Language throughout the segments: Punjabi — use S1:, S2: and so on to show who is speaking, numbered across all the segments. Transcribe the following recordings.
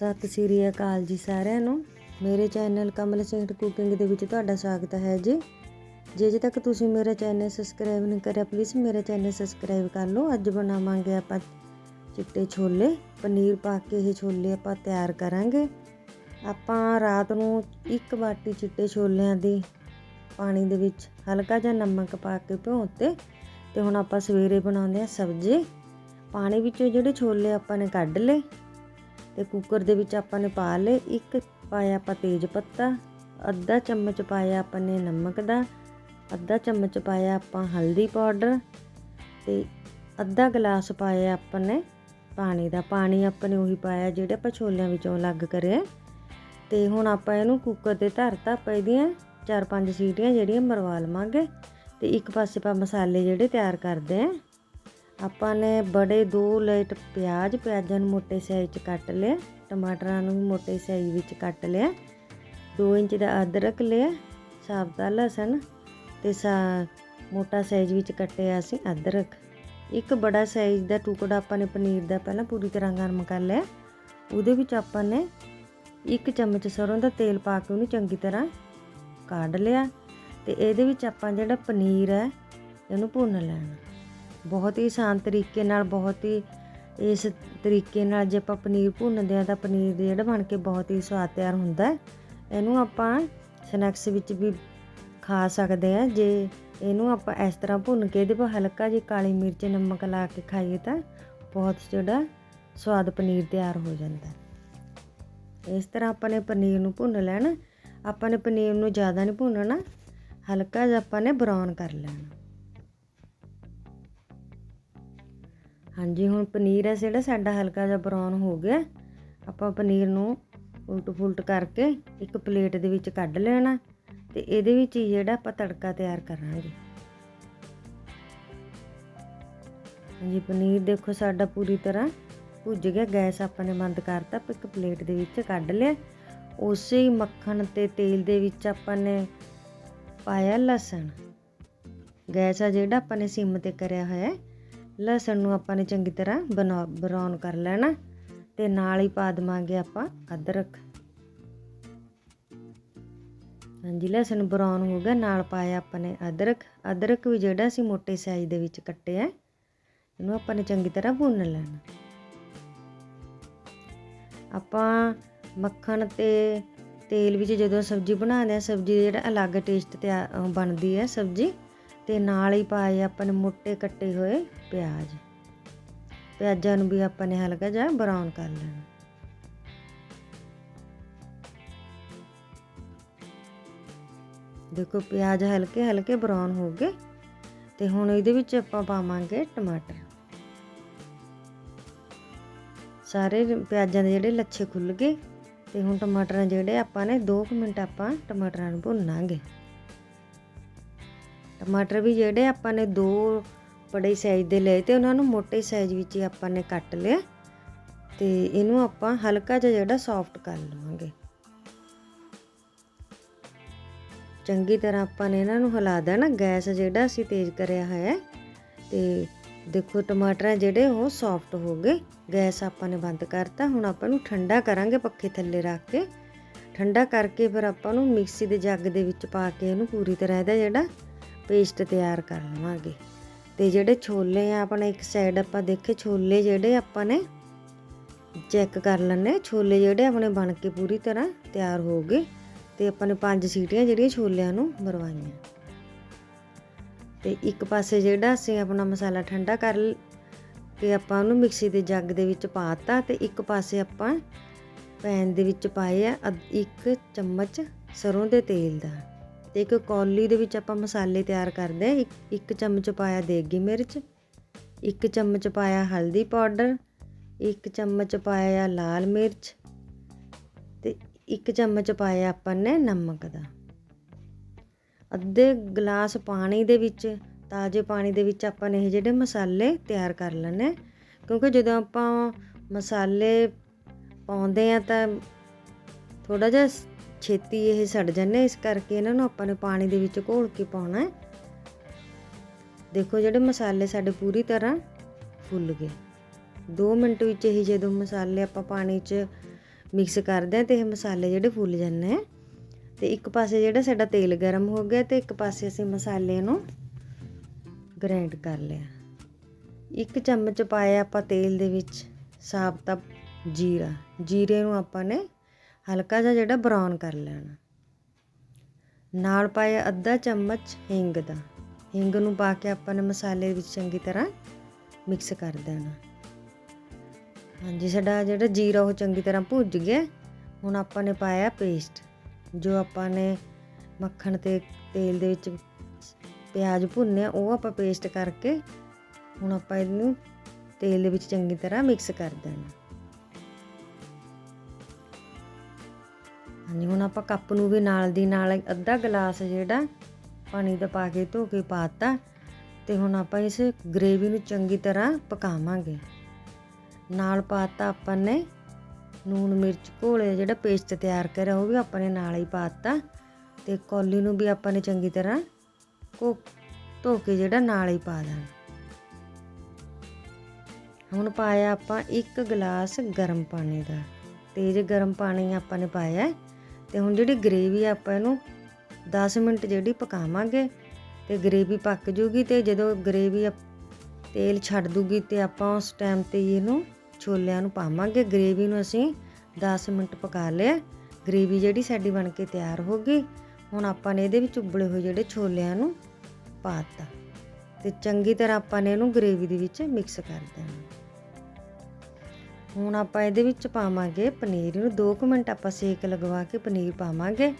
S1: ਸਤਿ ਸ੍ਰੀ ਅਕਾਲ ਜੀ ਸਾਰਿਆਂ ਨੂੰ। ਮੇਰੇ ਚੈਨਲ ਕਮਲ ਸਿੰਘ ਕੁਕਿੰਗ ਦੇ ਵਿੱਚ ਤੁਹਾਡਾ ਸਵਾਗਤ ਹੈ ਜੀ। ਜੇ ਅਜੇ ਤੱਕ ਤੁਸੀਂ ਮੇਰਾ ਚੈਨਲ ਸਬਸਕ੍ਰਾਈਬ ਨਹੀਂ ਕਰਿਆ ਪਲੀਜ਼ ਮੇਰਾ ਚੈਨਲ ਸਬਸਕ੍ਰਾਈਬ ਕਰ ਲਓ। ਅੱਜ ਬਣਾਵਾਂਗੇ ਆਪਾਂ ਚਿੱਟੇ ਛੋਲੇ। ਪਨੀਰ ਪਾ ਕੇ ਇਹ ਛੋਲੇ ਆਪਾਂ ਤਿਆਰ ਕਰਾਂਗੇ। ਆਪਾਂ ਰਾਤ ਨੂੰ ਇੱਕ ਬਾਟੀ ਚਿੱਟੇ ਛੋਲਿਆਂ ਦੀ ਪਾਣੀ ਦੇ ਵਿੱਚ ਹਲਕਾ ਜਿਹਾ ਨਮਕ ਪਾ ਕੇ ਭਿਉਂਤੇ ਤੇ ਹੁਣ ਆਪਾਂ ਸਵੇਰੇ ਬਣਾਉਂਦੇ ਆ ਸਬਜ਼ੀ। ਪਾਣੀ ਵਿੱਚੋਂ ਜਿਹੜੇ ਛੋਲੇ ਆਪਾਂ ਨੇ ਕੱਢ ਲਏ ਤੇ ਕੁੱਕਰ ਦੇ ਵਿੱਚ ਆਪਾਂ ਨੇ ਪਾ ਲਏ ਇੱਕ ਪਾਇਆ ਆਪਾਂ ਤੇਜ ਪੱਤਾ, ਅੱਧਾ ਚਮਚ ਪਾਇਆ ਆਪਾਂ ਨੇ ਨਮਕ ਦਾ, ਅੱਧਾ ਚਮਚ ਪਾਇਆ ਆਪਾਂ ਹਲਦੀ ਪਾਊਡਰ ਤੇ ਅੱਧਾ ਗਲਾਸ ਪਾਇਆ ਆਪਾਂ ਨੇ ਪਾਣੀ ਦਾ। ਪਾਣੀ ਆਪਾਂ ਨੇ ਉਹੀ ਪਾਇਆ ਜਿਹੜੇ ਆਪਾਂ ਛੋਲਿਆਂ ਵਿੱਚੋਂ ਅਲੱਗ ਕਰਿਆ। ਤੇ ਹੁਣ ਆਪਾਂ ਇਹਨੂੰ ਕੁੱਕਰ ਤੇ ਧਰਤਾ ਪੈਦੀਆਂ ਚਾਰ ਪੰਜ ਸੀਟੀਆਂ ਜਿਹੜੀਆਂ ਮਰਵਾ ਲਵਾਂਗੇ ਤੇ ਇੱਕ ਪਾਸੇ ਆਪਾਂ ਮਸਾਲੇ ਜਿਹੜੇ ਤਿਆਰ ਕਰਦੇ ਆਂ। ਆਪਾਂ ਨੇ ਬੜੇ ਦੋ ਲੇਟ ਪਿਆਜ਼ ਪਿਆਜ਼ਾਂ ਨੂੰ ਮੋਟੇ ਸਾਈਜ਼ 'ਚ ਕੱਟ ਲਿਆ, ਟਮਾਟਰਾਂ ਨੂੰ ਵੀ ਮੋਟੇ ਸਾਈਜ਼ ਵਿੱਚ ਕੱਟ ਲਿਆ। 2 ਇੰਚ ਦਾ ਅਦਰਕ ਲਿਆ ਸਾਬਤਾ ਲਸਣ ਤੇ ਸਾ ਮੋਟਾ ਸਾਈਜ਼ ਵਿੱਚ ਕੱਟਿਆ ਸੀ ਅਦਰਕ। ਇੱਕ ਬੜਾ ਸਾਈਜ਼ ਦਾ ਟੁਕੜਾ ਆਪਾਂ ਨੇ ਪਨੀਰ ਦਾ ਪਹਿਲਾਂ ਪੂਰੀ ਤਰ੍ਹਾਂ ਗਰਮ ਕਰ ਲਿਆ। ਉਹਦੇ ਵਿੱਚ ਆਪਾਂ ਨੇ ਇੱਕ ਚਮਚ ਸਰੋਂ ਦਾ ਤੇਲ ਪਾ ਕੇ ਉਹਨੂੰ ਚੰਗੀ ਤਰ੍ਹਾਂ ਕੱਢ ਲਿਆ ਤੇ ਇਹਦੇ ਵਿੱਚ ਆਪਾਂ ਜਿਹੜਾ ਪਨੀਰ ਹੈ, ਇਹਨੂੰ ਭੁੰਨ ਲੈਣਾ। ਬਹੁਤ ਹੀ ਆਸਾਨ ਤਰੀਕੇ ਨਾਲ, ਬਹੁਤ ਹੀ ਇਸ ਤਰੀਕੇ ਨਾਲ ਜੇ ਆਪਾਂ ਪਨੀਰ ਭੁੰਨਦੇ ਆ ਤਾਂ ਪਨੀਰ ਦੇ ਜਿਹੜਾ ਬਣ ਕੇ ਬਹੁਤ ਹੀ ਸਵਾਦ ਤਿਆਰ ਹੁੰਦਾ ਹੈ। ਇਹਨੂੰ ਆਪਾਂ ਸਨੈਕਸ ਵਿੱਚ ਵੀ ਖਾ ਸਕਦੇ ਆ ਜੇ ਇਹਨੂੰ ਆਪਾਂ ਇਸ ਤਰ੍ਹਾਂ ਭੁੰਨ ਕੇ ਇਹਦੇ ਪਰ ਹਲਕਾ ਜਿਹੀ ਕਾਲੀ ਮਿਰਚ, ਨਮਕ ਲਾ ਕੇ ਖਾਈਏ ਤਾਂ ਬਹੁਤ ਜਿਹੜਾ ਸਵਾਦ ਪਨੀਰ ਤਿਆਰ ਹੋ ਜਾਂਦਾ ਇਸ ਤਰ੍ਹਾਂ ਆਪਾਂ ਨੇ ਪਨੀਰ ਨੂੰ ਭੁੰਨ ਲੈਣਾ। ਆਪਾਂ ਨੇ ਪਨੀਰ ਨੂੰ ਜ਼ਿਆਦਾ ਨਹੀਂ ਭੁੰਨਣਾ। ਹਲਕਾ ਜਿਹਾ ਆਪਾਂ ਨੇ ਬਰਾਊਨ ਕਰ ਲੈਣਾ। ਹਾਂਜੀ, ਹੁਣ ਪਨੀਰ ਹੈ ਜਿਹੜਾ ਸਾਡਾ ਹਲਕਾ ਜਿਹਾ ਬਰਾਊਨ ਹੋ ਗਿਆ। ਆਪਾਂ ਪਨੀਰ ਨੂੰ ਉਲਟ ਫੁਲਟ ਕਰਕੇ ਇੱਕ ਪਲੇਟ ਦੇ ਵਿੱਚ ਕੱਢ ਲੈਣਾ ਤੇ ਇਹਦੇ ਵਿੱਚ ਹੀ ਜਿਹੜਾ ਆਪਾਂ ਤੜਕਾ ਤਿਆਰ ਕਰਾਂਗੇ। ਹਾਂਜੀ, ਪਨੀਰ ਦੇਖੋ ਸਾਡਾ ਪੂਰੀ ਤਰ੍ਹਾਂ ਭੁੱਜ ਗਿਆ। ਗੈਸ ਆਪਾਂ ਨੇ ਬੰਦ ਕਰਤਾ, ਆਪਾਂ ਇੱਕ ਪਲੇਟ ਦੇ ਵਿੱਚ ਕੱਢ ਲਿਆ। ਉਸੇ ਹੀ ਮੱਖਣ ਤੇ ਤੇਲ ਦੇ ਵਿੱਚ ਆਪਾਂ ਨੇ ਪਾਇਆ ਲਸਣ। ਗੈਸ ਆ ਜਿਹੜਾ ਆਪਾਂ ਨੇ ਸਿਮ ਤੇ ਕਰਿਆ ਹੋਇਆ। ਹੈ ਲਸਣ ਨੂੰ ਆਪਾਂ ਨੇ ਚੰਗੀ ਤਰ੍ਹਾਂ ਬਰਾਊਨ ਕਰ ਲੈਣਾ ਤੇ ਨਾਲ ਹੀ ਪਾ ਦਵਾਂਗੇ ਆਪਾਂ ਅਦਰਕ। ਹਾਂਜੀ, ਲਸਣ ਬਰਾਊਨ ਹੋ ਗਿਆ, ਨਾਲ ਪਾਇਆ ਆਪਾਂ ਨੇ ਅਦਰਕ। ਅਦਰਕ ਵੀ ਜਿਹੜਾ ਸੀ ਮੋਟੇ ਸਾਈਜ਼ ਦੇ ਵਿੱਚ ਕੱਟਿਆ ਇਹਨੂੰ ਆਪਾਂ ਨੇ ਚੰਗੀ ਤਰ੍ਹਾਂ ਭੁੰਨ ਲੈਣਾ। ਆਪਾਂ ਮੱਖਣ ਤੇ ਤੇਲ ਵਿੱਚ ਜਦੋਂ ਸਬਜ਼ੀ ਬਣਾਉਂਦੇ ਆ ਸਬਜ਼ੀ ਜਿਹੜਾ ਅਲੱਗ ਟੇਸਟ ਤੇ ਬਣਦੀ ਹੈ ਸਬਜ਼ੀ ਤੇ ਨਾਲ ਹੀ ਪਾਏ ਆਪਾਂ ਨੇ ਮੋٹے ਕੱਟੇ ਹੋਏ ਪਿਆਜ਼। ਪਿਆਜ਼ਾਂ ਨੂੰ ਵੀ ਆਪਾਂ ਨੇ ਹਲਕਾ ਜਿਹਾ ਬਰਾਊਨ ਕਰ ਲੈਣਾ। ਦੇਖੋ ਪਿਆਜ਼ ਹਲਕੇ ਹਲਕੇ ਬਰਾਊਨ ਹੋ ਗਏ ਤੇ ਹੁਣ ਇਹਦੇ ਵਿੱਚ ਆਪਾਂ ਪਾਵਾਂਗੇ ਟਮਾਟਰ। ਸਾਰੇ ਪਿਆਜ਼ਾਂ ਦੇ ਜਿਹੜੇ ਲੱਛੇ ਖੁੱਲ ਗਏ ਤੇ ਹੁਣ ਟਮਾਟਰਾਂ ਜਿਹੜੇ ਆਪਾਂ ਨੇ 2 ਮਿੰਟ ਆਪਾਂ ਟਮਾਟਰਾਂ ਨੂੰ ਭੁੰਨਾਂਗੇ। ਟਮਾਟਰ ਵੀ ਜਿਹੜੇ ਆਪਾਂ ਨੇ ਦੋ ਬੜੇ ਸਾਈਜ਼ ਦੇ ਲਏ ਤੇ ਉਹਨਾਂ ਨੂੰ ਮੋਟੇ ਸਾਈਜ਼ ਵਿੱਚ ਹੀ ਆਪਾਂ ਨੇ ਕੱਟ ਲਿਆ। ਤੇ ਇਹਨੂੰ ਆਪਾਂ ਹਲਕਾ ਜਿਹਾ ਜਿਹੜਾ ਸੌਫਟ ਕਰ ਲਵਾਂਗੇ। ਚੰਗੀ ਤਰ੍ਹਾਂ ਆਪਾਂ ਨੇ ਇਹਨਾਂ ਨੂੰ ਹਿਲਾ ਦੇਣਾ। ਗੈਸ ਜਿਹੜਾ ਅਸੀਂ ਤੇਜ਼ ਕਰਿਆ ਹੋਇਆ, ਤੇ ਦੇਖੋ ਟਮਾਟਰ ਜਿਹੜੇ ਉਹ ਸੌਫਟ ਹੋ ਗਏ। ਗੈਸ ਆਪਾਂ ਨੇ ਬੰਦ ਕਰਤਾ। ਹੁਣ ਆਪਾਂ ਨੂੰ ਠੰਡਾ ਕਰਾਂਗੇ ਪੱਖੇ ਥੱਲੇ ਰੱਖ ਕੇ। ਠੰਡਾ ਕਰਕੇ ਫਿਰ ਆਪਾਂ ਨੂੰ ਮਿਕਸੀ ਦੇ ਜੱਗ ਦੇ ਵਿੱਚ ਪਾ ਕੇ ਇਹਨੂੰ ਪੂਰੀ ਤਰ੍ਹਾਂ ਇਹਦਾ ਜਿਹੜਾ ਪੇਸਟ ਤਿਆਰ ਕਰ ਲਵਾਂਗੇ। ਤੇ ਜਿਹੜੇ ਛੋਲੇ ਆ ਆਪਣਾ ਇੱਕ ਸਾਈਡ ਆਪਾਂ ਦੇਖੇ, ਛੋਲੇ ਜਿਹੜੇ ਆਪਾਂ ਨੇ ਚੈੱਕ ਕਰ ਲੈਣੇ ਛੋਲੇ ਜਿਹੜੇ ਆਪਣੇ ਬਣ ਕੇ ਪੂਰੀ ਤਰ੍ਹਾਂ ਤਿਆਰ ਹੋ ਗਏ ਤੇ ਆਪਾਂ ਨੇ ਪੰਜ ਸੀਟੀਆਂ ਜਿਹੜੀਆਂ ਛੋਲਿਆਂ ਨੂੰ ਮਰਵਾਈਆਂ। ਤੇ ਇੱਕ ਪਾਸੇ ਜਿਹੜਾ ਅਸੀਂ ਆਪਣਾ ਮਸਾਲਾ ਠੰਡਾ ਕਰ ਕੇ ਆਪਾਂ ਉਹਨੂੰ ਮਿਕਸੀ ਦੇ ਜੱਗ ਦੇ ਵਿੱਚ ਪਾਤਾ ਤੇ ਇੱਕ ਪਾਸੇ ਆਪਾਂ ਪੈਨ ਦੇ ਵਿੱਚ ਪਾਏ ਆ ਇੱਕ ਚਮਚ ਸਰੋਂ ਦੇ ਤੇਲ ਦਾ। ਤੇ ਇੱਕ ਕੌਲੀ ਦੇ ਵਿੱਚ ਆਪਾਂ ਮਸਾਲੇ ਤਿਆਰ ਕਰਦੇ ਆ ਇੱਕ ਇੱਕ ਚਮਚ ਪਾਇਆ ਦੇਗੀ ਮਿਰਚ, ਇੱਕ ਚਮਚ ਪਾਇਆ ਹਲਦੀ ਪਾਊਡਰ, ਇੱਕ ਚਮਚ ਪਾਇਆ ਲਾਲ ਮਿਰਚ ਤੇ ਇੱਕ ਚਮਚ ਪਾਇਆ ਆਪਾਂ ਨੇ ਨਮਕ ਦਾ। ਅੱਧੇ ਗਲਾਸ ਪਾਣੀ ਦੇ ਵਿੱਚ, ਤਾਜ਼ੇ ਪਾਣੀ ਦੇ ਵਿੱਚ ਆਪਾਂ ਨੇ ਇਹ ਜਿਹੜੇ ਮਸਾਲੇ ਤਿਆਰ ਕਰ ਲੈਣੇ। ਕਿਉਂਕਿ ਜਦੋਂ ਆਪਾਂ ਮਸਾਲੇ ਪਾਉਂਦੇ ਆ ਤਾਂ ਥੋੜਾ ਜਿਹਾ ਛੇਤੀ ਇਹ ਸੜ ਜਾਂਦੇ ਇਸ ਕਰਕੇ ਇਹਨਾਂ ਨੂੰ ਆਪਾਂ ਨੇ ਪਾਣੀ ਦੇ ਵਿੱਚ ਘੋਲ ਕੇ ਪਾਉਣਾ ਹੈ। ਦੇਖੋ ਜਿਹੜੇ ਮਸਾਲੇ ਸਾਡੇ ਪੂਰੀ ਤਰ੍ਹਾਂ ਫੁੱਲ ਗਏ। 2 ਮਿੰਟ ਵਿੱਚ ਇਹ ਜਦੋਂ ਮਸਾਲੇ ਆਪਾਂ ਪਾਣੀ 'ਚ ਮਿਕਸ ਕਰਦੇ ਆ ਤੇ ਇਹ ਮਸਾਲੇ ਜਿਹੜੇ ਫੁੱਲ ਜਾਂਦੇ ਆ ਤੇ ਇੱਕ ਪਾਸੇ ਜਿਹੜਾ ਸਾਡਾ ਤੇਲ ਗਰਮ ਹੋ ਗਿਆ ਤੇ ਇੱਕ ਪਾਸੇ ਅਸੀਂ ਮਸਾਲੇ ਨੂੰ ਗ੍ਰਾਈਂਡ ਕਰ ਲਿਆ। ਇੱਕ ਚਮਚ ਪਾਇਆ ਆਪਾਂ ਤੇਲ ਦੇ ਵਿੱਚ ਸਾਬਤਾ ਜੀਰਾ। ਜੀਰੇ ਨੂੰ ਆਪਾਂ ਨੇ ਹਲਕਾ ਜਿਹਾ ਜਿਹੜਾ ਬਰਾਊਨ ਕਰ ਲੈਣਾ। ਨਾਲ ਪਾਇਆ ਅੱਧਾ ਚਮਚ ਹਿੰਗ ਦਾ। ਹਿੰਗ ਨੂੰ ਪਾ ਕੇ ਆਪਾਂ ਨੇ ਮਸਾਲੇ ਵਿੱਚ ਚੰਗੀ ਤਰ੍ਹਾਂ ਮਿਕਸ ਕਰ ਦੇਣਾ। ਹਾਂਜੀ, ਸਾਡਾ ਜਿਹੜਾ ਜੀਰਾ ਉਹ ਚੰਗੀ ਤਰ੍ਹਾਂ ਭੁੱਜ ਗਿਆ। ਹੁਣ ਆਪਾਂ ਨੇ ਪਾਇਆ ਪੇਸਟ ਜੋ ਆਪਾਂ ਨੇ ਮੱਖਣ ਤੇ ਤੇਲ ਦੇ ਵਿੱਚ ਪਿਆਜ਼ ਭੁੰਨਿਆ, ਉਹ ਆਪਾਂ ਪੇਸਟ ਕਰਕੇ ਹੁਣ ਆਪਾਂ ਇਹਨੂੰ ਤੇਲ ਦੇ ਵਿੱਚ ਚੰਗੀ ਤਰ੍ਹਾਂ ਮਿਕਸ ਕਰ ਦੇਣਾ। ਹਾਂਜੀ, ਹੁਣ ਆਪਾਂ ਕੱਪ ਨੂੰ ਵੀ ਨਾਲ ਦੀ ਨਾਲ ਅੱਧਾ ਗਲਾਸ ਜਿਹੜਾ ਪਾਣੀ ਦਾ ਪਾ ਕੇ ਧੋ ਕੇ ਪਾਤਾ ਤੇ ਹੁਣ ਆਪਾਂ ਇਸ ਗ੍ਰੇਵੀ ਨੂੰ ਚੰਗੀ ਤਰ੍ਹਾਂ ਪਕਾਵਾਂਗੇ। ਨਾਲ ਪਾਤਾ ਆਪਾਂ ਨੇ ਨੂਣ ਮਿਰਚ, ਘੋਲੇ ਜਿਹੜਾ ਪੇਸਟ ਤਿਆਰ ਕਰਿਆ ਉਹ ਵੀ ਆਪਾਂ ਨੇ ਨਾਲ ਹੀ ਪਾਤਾ ਤੇ ਕੌਲੀ ਨੂੰ ਵੀ ਆਪਾਂ ਨੇ ਚੰਗੀ ਤਰ੍ਹਾਂ ਕੋ ਧੋ ਕੇ ਜਿਹੜਾ ਨਾਲ ਹੀ ਪਾ ਦੇਣਾ। ਹੁਣ ਪਾਇਆ ਆਪਾਂ ਇੱਕ ਗਲਾਸ ਗਰਮ ਪਾਣੀ ਦਾ। ਤੇਜ਼ ਗਰਮ ਪਾਣੀ ਆਪਾਂ ਨੇ ਪਾਇਆ ਤੇ ਹੁਣ ਜਿਹੜੀ ਗ੍ਰੇਵੀ ਆਪਾਂ ਇਹਨੂੰ 10 ਮਿੰਟ ਜਿਹੜੀ ਪਕਾਵਾਂਗੇ ਤੇ ਗ੍ਰੇਵੀ ਪੱਕ ਜੂਗੀ ਤੇ ਜਦੋਂ ਗ੍ਰੇਵੀ ਤੇਲ ਛੱਡ ਦੂਗੀ ਤੇ ਆਪਾਂ ਉਸ ਟਾਈਮ ਤੇ ਇਹਨੂੰ ਛੋਲਿਆਂ ਨੂੰ ਪਾਵਾਂਗੇ। ਗ੍ਰੇਵੀ ਨੂੰ ਅਸੀਂ 10 ਮਿੰਟ ਪਕਾ ਲਿਆ। ਗ੍ਰੇਵੀ ਜਿਹੜੀ ਸਾਡੀ ਬਣ ਕੇ ਤਿਆਰ ਹੋ ਗਈ। ਹੁਣ ਆਪਾਂ ਨੇ ਇਹਦੇ ਵਿੱਚ ਉਬਲੇ ਹੋਏ ਜਿਹੜੇ ਛੋਲਿਆਂ ਨੂੰ ਪਾਤਾ ਤੇ ਚੰਗੀ ਤਰ੍ਹਾਂ ਆਪਾਂ ਨੇ ਇਹਨੂੰ ਗ੍ਰੇਵੀ ਦੇ ਵਿੱਚ ਮਿਕਸ ਕਰ ਦੇਣਾ। ਹੁਣ ਆਪਾਂ ਇਹਦੇ ਵਿੱਚ ਪਾਵਾਂਗੇ ਪਨੀਰ। ਨੂੰ 2 ਮਿੰਟ ਆਪਾਂ ਸੇਕ ਲਗਵਾ ਕੇ ਪਨੀਰ ਪਾਵਾਂਗੇ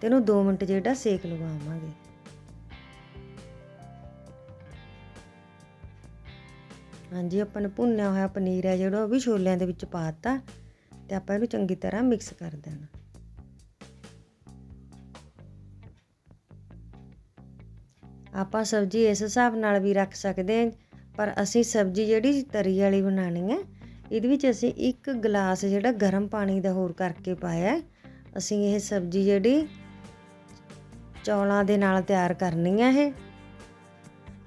S1: ਤੇ ਇਹਨੂੰ 2 ਮਿੰਟ ਜਿਹੜਾ ਸੇਕ ਲਗਵਾਵਾਂਗੇ। ਹਾਂਜੀ, ਆਪਾਂ ਨੇ ਭੁੰਨਿਆ ਹੋਇਆ ਪਨੀਰ ਹੈ ਜਿਹੜਾ, ਉਹ ਵੀ ਛੋਲਿਆਂ ਦੇ ਵਿੱਚ ਪਾਤਾ ਤੇ ਆਪਾਂ ਇਹਨੂੰ ਚੰਗੀ ਤਰ੍ਹਾਂ ਮਿਕਸ ਕਰ ਦੇਣਾ। ਆਪਾਂ ਸਬਜ਼ੀ ਇਸ ਹਿਸਾਬ ਨਾਲ ਵੀ ਰੱਖ ਸਕਦੇ ਹਾਂ, ਪਰ ਅਸੀਂ ਸਬਜ਼ੀ ਜਿਹੜੀ ਤਰੀ ਵਾਲੀ ਬਣਾਣੀ ਹੈ ਇਹਦੇ ਵਿੱਚ ਅਸੀਂ ਇੱਕ ਗਲਾਸ ਜਿਹੜਾ ਗਰਮ ਪਾਣੀ ਦਾ ਹੋਰ ਕਰਕੇ ਪਾਇਆ। ਅਸੀਂ ਇਹ ਸਬਜ਼ੀ ਜਿਹੜੀ ਚੌਲਾਂ ਦੇ ਨਾਲ ਤਿਆਰ ਕਰਨੀ ਹੈ ਇਹ।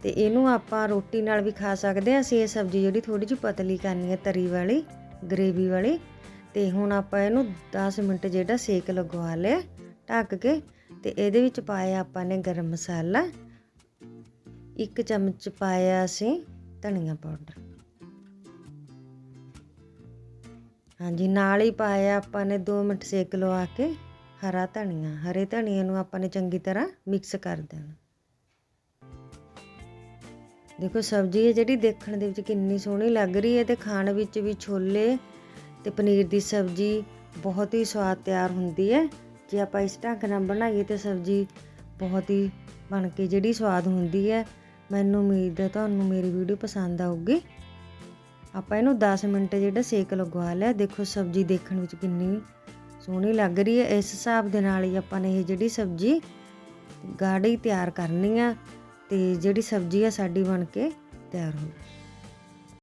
S1: ਤੇ ਇਹਨੂੰ ਆਪਾਂ ਰੋਟੀ ਨਾਲ ਵੀ ਖਾ ਸਕਦੇ ਹਾਂ ਅਸੀਂ ਇਹ ਸਬਜ਼ੀ ਜਿਹੜੀ ਥੋੜੀ ਜਿਹੀ ਪਤਲੀ ਕਰਨੀ ਹੈ ਤਰੀ ਵਾਲੀ, ਗ੍ਰੇਵੀ ਵਾਲੀ। ਤੇ ਹੁਣ ਆਪਾਂ ਇਹਨੂੰ 10 ਮਿੰਟ ਜਿਹੜਾ ਸੇਕ ਲਗਵਾ ਲਿਆ ਢੱਕ ਕੇ। ਤੇ ਇਹਦੇ ਵਿੱਚ ਪਾਇਆ ਆਪਾਂ ਨੇ ਗਰਮ ਮਸਾਲਾ। ਇੱਕ ਚਮਚ ਪਾਇਆ ਅਸੀਂ ਧਨੀਆ ਪਾਊਡਰ। ਹਾਂਜੀ, ਨਾਲ ਹੀ ਪਾਇਆ ਆਪਾਂ ਨੇ 2 ਮਿੰਟ ਸੇਕ ਲਵਾ ਕੇ ਹਰਾ ਧਨੀਆ। ਹਰੇ ਧਨੀਏ ਨੂੰ ਆਪਾਂ ਨੇ ਚੰਗੀ ਤਰ੍ਹਾਂ ਮਿਕਸ ਕਰ ਦੇਣਾ। ਦੇਖੋ, ਸਬਜ਼ੀ ਹੈ ਜਿਹੜੀ ਦੇਖਣ ਦੇ ਵਿੱਚ ਕਿੰਨੀ ਸੋਹਣੀ ਲੱਗ ਰਹੀ ਹੈ ਤੇ ਖਾਣ ਵਿੱਚ ਵੀ ਛੋਲੇ ਤੇ ਪਨੀਰ ਦੀ ਸਬਜ਼ੀ ਬਹੁਤ ਹੀ ਸਵਾਦ ਤਿਆਰ ਹੁੰਦੀ ਹੈ। ਜੇ ਆਪਾਂ ਇਸ ਢੰਗ ਨਾਲ ਬਣਾਈਏ ਤੇ ਸਬਜ਼ੀ ਬਹੁਤ ਹੀ ਬਣ ਕੇ ਜਿਹੜੀ ਸਵਾਦ ਹੁੰਦੀ ਹੈ। ਮੈਨੂੰ ਉਮੀਦ ਹੈ, ਤੁਹਾਨੂੰ ਮੇਰੀ ਵੀਡੀਓ ਪਸੰਦ ਆਊਗੀ। ਆਪਾਂ ਇਹਨੂੰ 10 ਮਿੰਟ ਜਿਹੜਾ ਸੇਕ ਲਗਵਾ ਲਿਆ, ਦੇਖੋ ਸਬਜ਼ੀ ਦੇਖਣ ਵਿੱਚ ਕਿੰਨੀ ਸੋਹਣੀ ਲੱਗ ਰਹੀ ਹੈ। ਇਸ ਹਿਸਾਬ ਦੇ ਨਾਲ ਹੀ ਆਪਾਂ ਨੇ ਇਹ ਜਿਹੜੀ ਸਬਜ਼ੀ ਗਾੜੀ ਤਿਆਰ ਕਰਨੀ ਆ ਤੇ ਜਿਹੜੀ ਸਬਜ਼ੀ ਆ ਸਾਡੀ ਬਣ ਕੇ ਤਿਆਰ ਹੋ ਗਈ।